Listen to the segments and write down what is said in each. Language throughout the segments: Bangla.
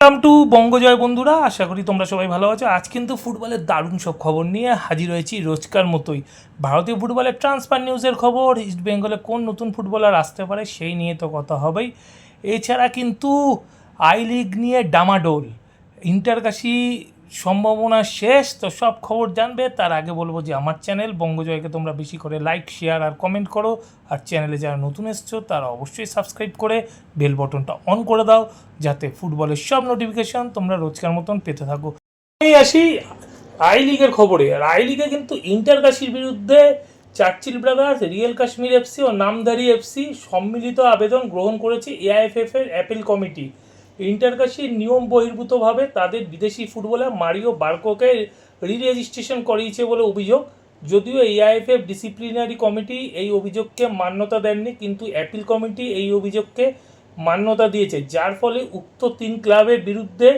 ওয়েলকাম টু বঙ্গজয় বন্ধুরা। আশা করি তোমরা সবাই ভালো আছো। আজ কিন্তু ফুটবলের দারুণ সব খবর নিয়ে হাজির হয়েছি রোজকার মতোই। ভারতীয় ফুটবলের ট্রান্সফার নিউজের খবর ইস্ট বেঙ্গলে কোন নতুন ফুটবলার আসতে পারে সেই নিয়ে তো কথা হবেই। এছাড়া কিন্তু আই লিগ নিয়ে ডামাডোল। ইন্টারকাশি সম্ভাবনা শেষ, তো সব খবর জানবে। তার আগে বলব যে আমার চ্যানেল বঙ্গজয়কে তোমরা বেশি করে লাইক, শেয়ার আর কমেন্ট করো। আর চ্যানেলে যারা নতুন এসছো, তারা অবশ্যই সাবস্ক্রাইব করে বেল বটনটা অন করে দাও, যাতে ফুটবলের সব নোটিফিকেশন তোমরা রোজকার মতন পেতে থাকো। আমি আসি আই লিগের খবরে। আর আই লিগে কিন্তু ইন্টার কাশির বিরুদ্ধে Churchill Brothers, real Kashmir FC ও নামদারি এফসি সম্মিলিত আবেদন গ্রহণ করেছে এআইএফএফ এর অ্যাপিল কমিটি। ইন্টারকাশির নিয়ম বহির্ভূতভাবে তাদের বিদেশি ফুটবলার মারিও বার্কোকে রি রেজিস্ট্রেশন করিয়েছে বলে অভিযোগ। যদিও এআইএফএফ ডিসিপ্লিনারি কমিটি এই অভিযোগকে মান্যতা দেননি, কিন্তু অ্যাপিল কমিটি এই অভিযোগকে মান্যতা দিয়েছে, যার ফলে উক্ত তিন ক্লাবের বিরুদ্ধে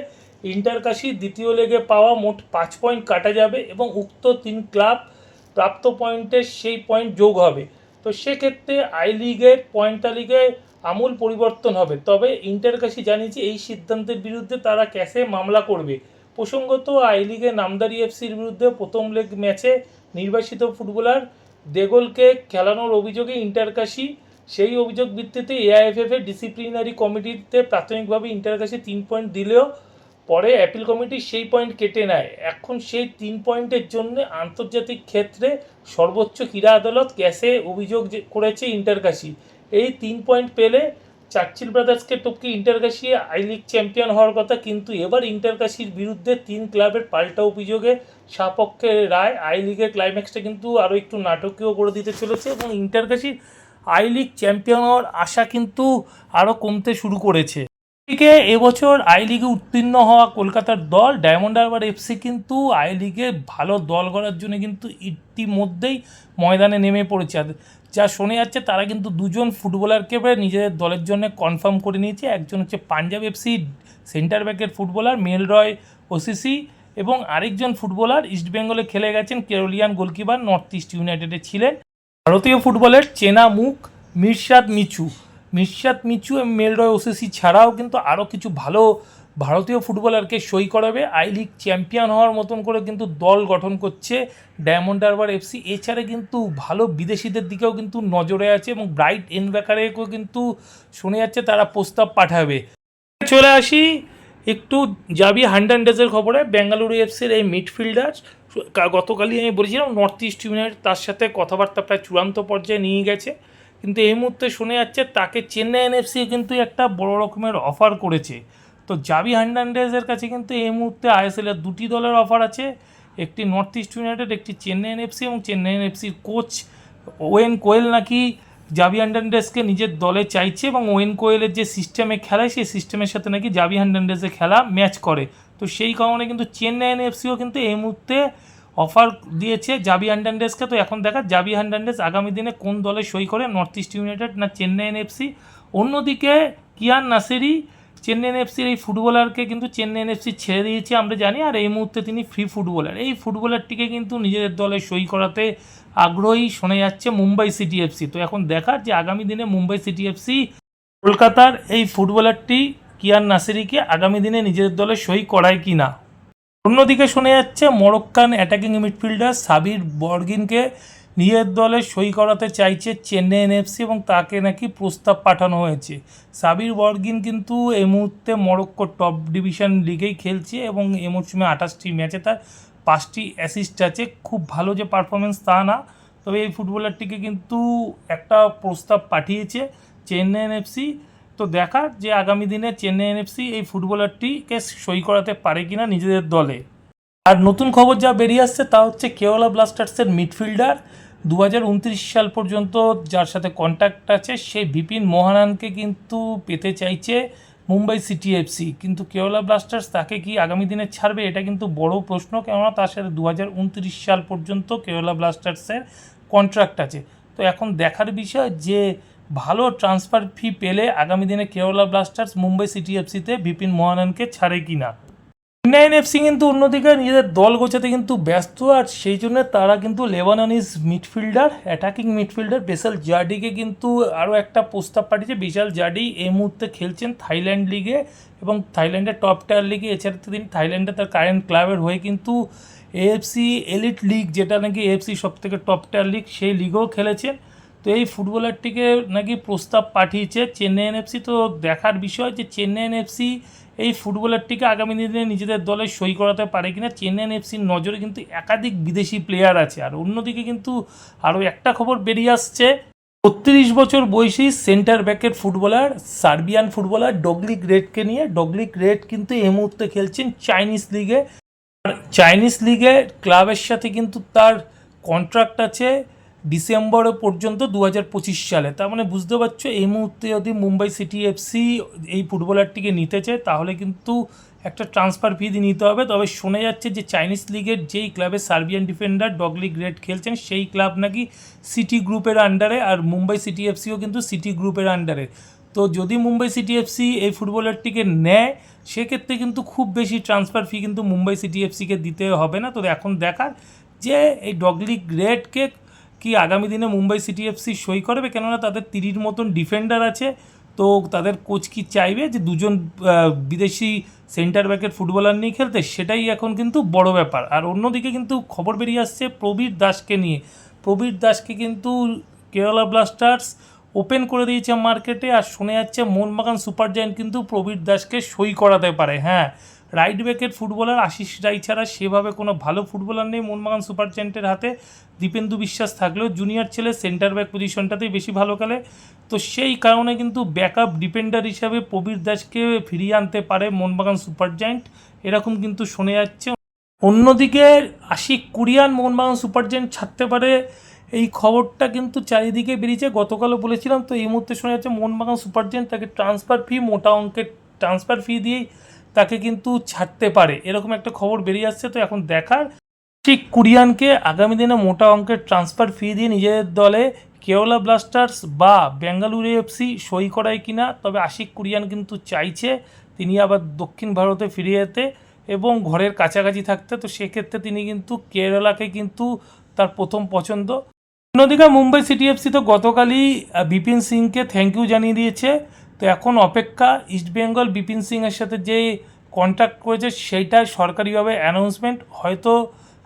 ইন্টারকাশি দ্বিতীয় লেগে পাওয়া মোট পাঁচ পয়েন্ট কাটা যাবে এবং উক্ত তিন ক্লাব প্রাপ্ত পয়েন্টের সেই পয়েন্ট যোগ হবে। তো সেক্ষেত্রে আই লিগের পয়েন্ট তালিকায় আমূল পরিবর্তন হবে। তবে ইন্টার ইন্টারকাশি জানিয়েছে, এই সিদ্ধান্তের বিরুদ্ধে তারা ক্যাশে মামলা করবে। প্রসঙ্গত আই লিগে নামদারি এফসির বিরুদ্ধে প্রথম লেগ ম্যাচে নির্বাসিত ফুটবলার দেগলকে খেলানোর অভিযোগে ইন্টারকাশি সেই অভিযোগ ভিত্তিতে এআইএফএফ এর ডিসিপ্লিনারি কমিটিতে প্রাথমিকভাবে ইন্টারকাশি তিন পয়েন্ট দিলেও পরে অ্যাপিল কমিটি সেই পয়েন্ট কেটে নেয়। এখন সেই তিন পয়েন্টের জন্য আন্তর্জাতিক ক্ষেত্রে সর্বোচ্চ ক্রীড়া আদালত ক্যাশে অভিযোগ করেছে ইন্টারকাশি এই তিন পয়েন্ট পেলে চার্চিল ব্রাদার্সকে টপকে ইন্টারকাশি আই লিগ চ্যাম্পিয়ন হওয়ার কথা, কিন্তু এবার ইন্টারকাশির বিরুদ্ধে তিন ক্লাবের পাল্টা অভিযোগে সাপক্ষে রায়, আই লিগের ক্লাইম্যাক্সটা কিন্তু আরও একটু নাটকীয় করে দিতে চলেছে এবং ইন্টারকাশির আই লিগ চ্যাম্পিয়ন হওয়ার আশা কিন্তু আরও কমতে শুরু করেছে। এদিকে এবছর আই লিগে উত্তীর্ণ হওয়া কলকাতার দল ডায়মন্ড হারবার এফসি কিন্তু আই লিগে ভালো দল গড়ার জন্য কিন্তু ইতিমধ্যেই ময়দানে নেমে পড়েছে। আর যা শোনা যাচ্ছে, তারা কিন্তু দুজন ফুটবলারকে নিজেদের দলের জন্য কনফার্ম করে নিয়েছে। একজন হচ্ছে পাঞ্জাব এফসি সেন্টার ব্যাকের ফুটবলার মেল রয় ওসিসি এবং আরেকজন ফুটবলার ইস্টবেঙ্গলে খেলে গেছেন কেরোলিয়ান গোলকিপার নর্থ ইস্ট ইউনাইটেডে ছিলেন। ভারতীয় ফুটবলের চেনা মুখ মিরশাদ মিচু মিরশাদ মিচু এবং মেলরয় ওসিসি ছাড়াও কিন্তু আরও কিছু ভালো ভারতীয় ফুটবলারকে সই করাবে। আই লিগ চ্যাম্পিয়ন হওয়ার মতন করে কিন্তু দল গঠন করছে ডায়মন্ড হারবার এফসি এছাড়া কিন্তু ভালো বিদেশিদের দিকেও কিন্তু নজরে আছে এবং ব্রাইট এনব্যাকারেকেও কিন্তু শুনে যাচ্ছে তারা প্রস্তাব পাঠাবে। চলে আসি একটু যাবি হান্ড্রেডেজের খবরে। বেঙ্গালুরু এফসির এই মিডফিল্ডার, গতকালই আমি বলেছিলাম, নর্থ ইস্ট ইউনাইটেড তার সাথে কথাবার্তা প্রায় চূড়ান্ত পর্যায়ে নিয়ে গেছে। কিন্তু এই মুহূর্তে শুনে যাচ্ছে, তাকে চেন্নাই এনএফসি কিন্তু একটা বড় রকমের অফার করেছে। তো জাবি হান্ড্রেডেজের কাছে কিন্তু এই মুহূর্তে আইএসএলের দুটি দলের অফার আছে, একটি নর্থ ইস্ট ইউনাইটেড একটি চেন্নাই এনএফসি এবং চেন্নাই এনএফসির কোচ ওয়েন কোয়েল নাকি জাবি হান্ড্রেডেসকে নিজের দলে চাইছে এবং ওয়েন কোয়েলের যে সিস্টেমে খেলায়, সেই সিস্টেমের সাথে নাকি জাবি হান্ড্রেডেসে খেলা ম্যাচ করে। তো সেই কারণে কিন্তু চেন্নাই এনএফসিও কিন্তু এই মুহূর্তে অফার দিয়েছে জাবি হান্ড্রেডেসকে। তো এখন দেখা জাবি হান্ড্রেডেস আগামী দিনে কোন দলে সই করে নর্থ ইস্ট ইউনাইটেড না চেন্নাই এনএফসি অন্যদিকে কিয়ান নাসেরি চেন্নাই এনএফসির এই ফুটবলারকে কিন্তু চেন্নাই এনএফসি ছেড়ে দিয়েছে, আমরা জানি, আর এই মুহূর্তে তিনি ফ্রি ফুটবলার এই ফুটবলারটিকে কিন্তু নিজেদের দলে সই করাতে আগ্রহী শোনা যাচ্ছে মুম্বাই সিটি এফসি তো এখন দেখার যে আগামী দিনে মুম্বাই সিটি এফসি কলকাতার এই ফুটবলারটি কিয়ান নাসেরিকে আগামী দিনে নিজেদের দলে সই করায় কি না অন্যদিকে শোনা যাচ্ছে, মরক্কান অ্যাটাকিং মিডফিল্ডার সাবির বর্গিনকে নিজের দলে সই করাতে চাইছে চেন্নাই এনএফসি এবং তাকে নাকি প্রস্তাব পাঠানো হয়েছে। সাবির বর্গিন কিন্তু এই মুহূর্তে মরক্কো টপ ডিভিশন লিগেই খেলছে এবং এই মরশুমে আঠাশটি ম্যাচে তার পাঁচটি অ্যাসিস্ট আছে। খুব ভালো যে পারফরমেন্স তা না, তবে এই ফুটবলারটিকে কিন্তু একটা প্রস্তাব পাঠিয়েছে চেন্নাই এনএফসি। তো দেখার যে আগামী দিনে চেন্নাই এনএফসি এই ফুটবলারটিকে সই করাতে পারে কিনা নিজেদের দলে। আর নতুন খবর যা বেরিয়ে আসছে তা হচ্ছে কেওলা ব্লাস্টার্সের মিডফিল্ডার দু হাজার উনত্রিশ সাল পর্যন্ত যার সাথে কন্ট্যাক্ট আছে সেই বিপিন মোহানানকে কিন্তু পেতে চাইছে মুম্বাই সিটি এফসি কিন্তু কেওলা ব্লাস্টার্স তাকে কি আগামী দিনে ছাড়বে, এটা কিন্তু বড় প্রশ্ন, কেননা তার সাথে দু হাজার উনত্রিশ সাল পর্যন্ত কেওলা ব্লাস্টার্সের কন্ট্রাক্ট আছে। তো এখন দেখার বিষয় যে ভালো ট্রান্সফার ফি পেলে আগামী দিনে কেওলা ব্লাস্টার্স মুম্বাই সিটি এফসিতে বিপিন মোহানানকে ছাড়ে কি না চেন্নাইন এফসি কিন্তু অন্যদিকে নিজেদের দল গোছাতে কিন্তু ব্যস্ত, আর সেই জন্য তারা কিন্তু Lebanese midfielder attacking midfielder Bassel জার্ডিকে কিন্তু আরও একটা প্রস্তাব পাঠিয়েছে। বিশাল জার্ডি এই মুহূর্তে খেলছেন থাইল্যান্ড লিগে এবং থাইল্যান্ডের টপ টায়ার লিগে। এছাড়া তিনি থাইল্যান্ডে তার কারেন্ট ক্লাবের হয়ে কিন্তু এএফসি এলিট লিগ যেটা নাকি এএফসি সব থেকে টপ টায়ার লিগ সেই লিগেও খেলেছেন। তো এই ফুটবলারটিকে নাকি প্রস্তাব পাঠিয়েছে চেন্নাই এফসি তো দেখার বিষয় যে চেন্নাই এফসি এই ফুটবলারটিকে আগামী দিনে নিজেদের দলে সই করাতে পারে কিনা, চেন্নাই এফসির নজরে কিন্তু একাধিক বিদেশি প্লেয়ার আছে। আর অন্যদিকে কিন্তু আরও একটা খবর বেরিয়ে আসছে, বত্রিশ বছর বয়সী সেন্টার ব্যাকের ফুটবলার, সার্বিয়ান ফুটবলার ডগলিক রেডকে নিয়ে। ডগলিক রেড কিন্তু এই মুহূর্তে খেলছেন চাইনিজ লিগে। আর চাইনিজ লিগে ক্লাবের সাথে কিন্তু তার কন্ট্রাক্ট আছে। ডিসেম্বর পর্যন্ত দু হাজার পঁচিশ সালে। তার মানে বুঝতে পারছ, এই মুহূর্তে যদি মুম্বাই সিটি এফসি এই ফুটবলারটিকে নিতে চায়, তাহলে কিন্তু একটা ট্রান্সফার ফি নিতে হবে। তবে শোনা যাচ্ছে যে চাইনিজ লিগের যেই ক্লাবে সার্বিয়ান ডিফেন্ডার ডগলি গ্রেড খেলছেন, সেই ক্লাব নাকি সিটি গ্রুপের আন্ডারে, আর মুম্বাই সিটি এফসিও কিন্তু সিটি গ্রুপের আন্ডারে। তো যদি মুম্বাই সিটি এফসি এই ফুটবলারটিকে নেয়, সেক্ষেত্রে কিন্তু খুব বেশি ট্রান্সফার ফি কিন্তু মুম্বাই সিটি এফসিকে দিতে হবে না। তো এখন দেখার যে এই ডগলি গ্রেডকে কি আগামী দিনে মুম্বাই সিটি এফসি সই করবে? কেননা তাদের তিরির মতন ডিফেন্ডার আছে। তো তাদের কোচ কি চাইবে যে দুজন বিদেশি সেন্টার ব্যাকের ফুটবলার নিয়ে খেলতে? সেটাই এখন কিন্তু বড় ব্যাপার। আর অন্যদিকে কিন্তু খবর বেরিয়ে আসছে প্রবীর দাসকে নিয়ে। প্রবীর দাসকে কিন্তু কেরালা ব্লাস্টার্স ওপেন করে দিয়েছে মার্কেটে। আর শোনা যাচ্ছে মোহনবাগান সুপার জায়েন্ট কিন্তু প্রবীর দাসকে সই করাতে পারে। হ্যাঁ রাইট ব্যাকের ফুটবলার আশিস রাই ছাড়া সেভাবে কোনো ভালো ফুটবলার নেই। মোহনবাগান সুপার জায়েন্টের হাতে দীপেন্দু বিশ্বাস থাকলেও জুনিয়র ছেলে সেন্টার ব্যাক পজিশনটাতেই বেশি ভালো খেলে। তো সেই কারণে কিন্তু ব্যাকআপ ডিপেন্ডার হিসাবে প্রবীর দাসকে ফিরিয়ে আনতে পারে মোহনবাগান সুপার জায়েন্ট এরকম কিন্তু শোনা যাচ্ছে। অন্যদিকে আশিক কুরিয়ান মোহনবাগান সুপার জায়েন্ট ছাড়তে পারে। এই খবরটা কিন্তু চারিদিকে বেরিয়েছে। গতকালও বলেছিলাম, তো এই মুহূর্তে শোনা যাচ্ছে মোহনবাগান সুপার জায়েন্ট তাকে ট্রান্সফার ফি মোটা অঙ্কের ট্রান্সফার ফি দিয়েই তাকে কিন্তু ছাড়তে পারে। এরকম একটা খবর বেরিয়ে আসছে, তো এখন দেখার। ঠিক কুরিয়ানকে আগামী দিনে মোটা অঙ্কের ট্রান্সফার ফি দিয়ে নিজেদের দলে কেওলা ব্লাস্টার্স বা বেঙ্গালুরু এফসি সই করায় কিনা, তবে আশিক কুরিয়ান কিন্তু চাইছে তিনি আবার দক্ষিণ ভারতে ফিরে যেতে এবং ঘরের কাছাকাছি থাকতে। তো সেক্ষেত্রে তিনি কিন্তু কেরালাকে কিন্তু তার প্রথম পছন্দ। অন্যদিকে মুম্বাই সিটি এফসি তো গতকালই বিপিন সিংকে থ্যাংক ইউ জানিয়ে দিয়েছে। তো এখন অপেক্ষা ইস্টবেঙ্গল বিপিন সিংয়ের সাথে যে কন্ট্যাক্ট করেছে সেইটা সরকারিভাবে অ্যানাউন্সমেন্ট হয়তো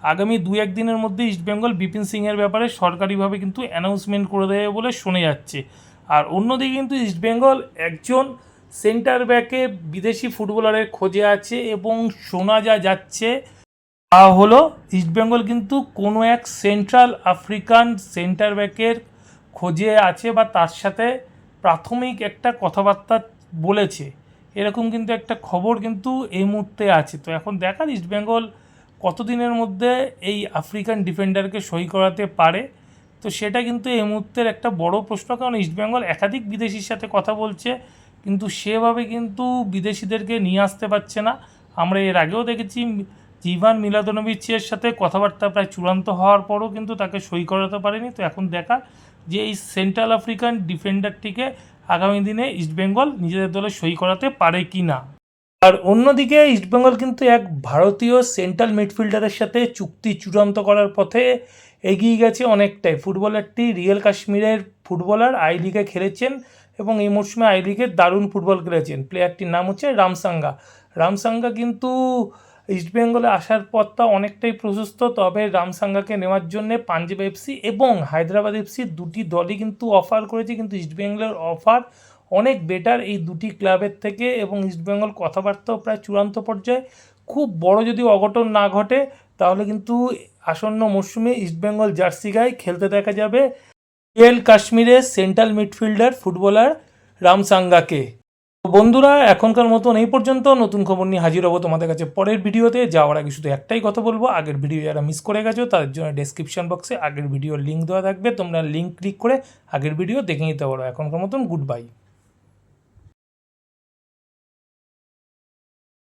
আগামী দু এক দিনের মধ্যে ইস্টবেঙ্গল বিপিন সিংয়ের ব্যাপারে সরকারিভাবে কিন্তু অ্যানাউন্সমেন্ট করে দেবে বলে শোনা যাচ্ছে। আর অন্যদিকে কিন্তু ইস্টবেঙ্গল একজন সেন্টার ব্যাকে বিদেশি ফুটবলারের খোঁজে আছে এবং শোনা যা যাচ্ছে, তা হলো ইস্টবেঙ্গল কিন্তু কোনো এক সেন্ট্রাল আফ্রিকান সেন্টার ব্যাকের খোঁজে আছে বা তার সাথে প্রাথমিক একটা কথাবার্তা বলেছে। এরকম কিন্তু একটা খবর কিন্তু এই মুহূর্তে আছে। তো এখন দেখার ইস্টবেঙ্গল কতদিনের মধ্যে এই আফ্রিকান ডিফেন্ডারকে সই করাতে পারে? তো সেটা কিন্তু এই মুহূর্তের একটা বড় প্রশ্ন, কারণ ইস্টবেঙ্গল একাধিক বিদেশির সাথে কথা বলছে, কিন্তু সেভাবে কিন্তু বিদেশিদেরকে নিয়ে আসতে পারছে না। আমরা এর আগেও দেখেছি জিভান মিলাদনোভিচের সাথে কথাবার্তা প্রায় চূড়ান্ত হওয়ার পরও কিন্তু তাকে সই করাতে পারেনি। তো এখন দেখা যে এই সেন্ট্রাল আফ্রিকান ডিফেন্ডারটিকে আগামী দিনে ইস্টবেঙ্গল নিজেদের দলে সই করাতে পারে কি না? আর অন্যদিকে ইস্টবেঙ্গল কিন্তু এক ভারতীয় সেন্ট্রাল মিডফিল্ডারের সাথে চুক্তি চূড়ান্ত করার পথে এগিয়ে গেছে অনেকটাই। ফুটবলারটি রিয়েল কাশ্মীরের ফুটবলার আই লিগে খেলেছেন এবং এই মরশুমে আই লিগে দারুণ ফুটবল খেলেছেন। প্লেয়ারটির নাম হচ্ছে রামসাঙ্গা রামসাঙ্গা কিন্তু ইস্টবেঙ্গলে আসার পথটা অনেকটাই প্রশস্ত, তবে রামসাঙ্গাকে নেওয়ার জন্য পাঞ্জাব এফসি এবং হায়দ্রাবাদ এফসি দুটি দলই কিন্তু অফার করেছে, কিন্তু ইস্টবেঙ্গলের অফার অনেক বেটার এই দুটি ক্লাবের থেকে এবং ইস্টবেঙ্গল কথাবার্তাও প্রায় চূড়ান্ত পর্যায়ে। খুব বড় যদি অঘটন না ঘটে, তাহলে কিন্তু আসন্ন মরশুমে ইস্টবেঙ্গল জার্সি গায়ে খেলতে দেখা যাবে। এল কাশ্মীরের সেন্ট্রাল মিডফিল্ডার ফুটবলার রামসাঙ্গাকে। বন্ধুরা, এখনকার মতন এই পর্যন্ত নতুন খবর নিয়ে হাজির হব তোমাদের কাছে পরের ভিডিওতে। যাওয়ার আগে শুধু একটাই কথা বলব, আগের ভিডিও যারা মিস করে গেছো তাদের জন্য ডেসক্রিপশন বক্সে আগের ভিডিওর লিঙ্ক দেওয়া থাকবে, তোমরা লিঙ্ক ক্লিক করে আগের ভিডিও দেখে নিতে পারো। এখনকার মতন গুড বাই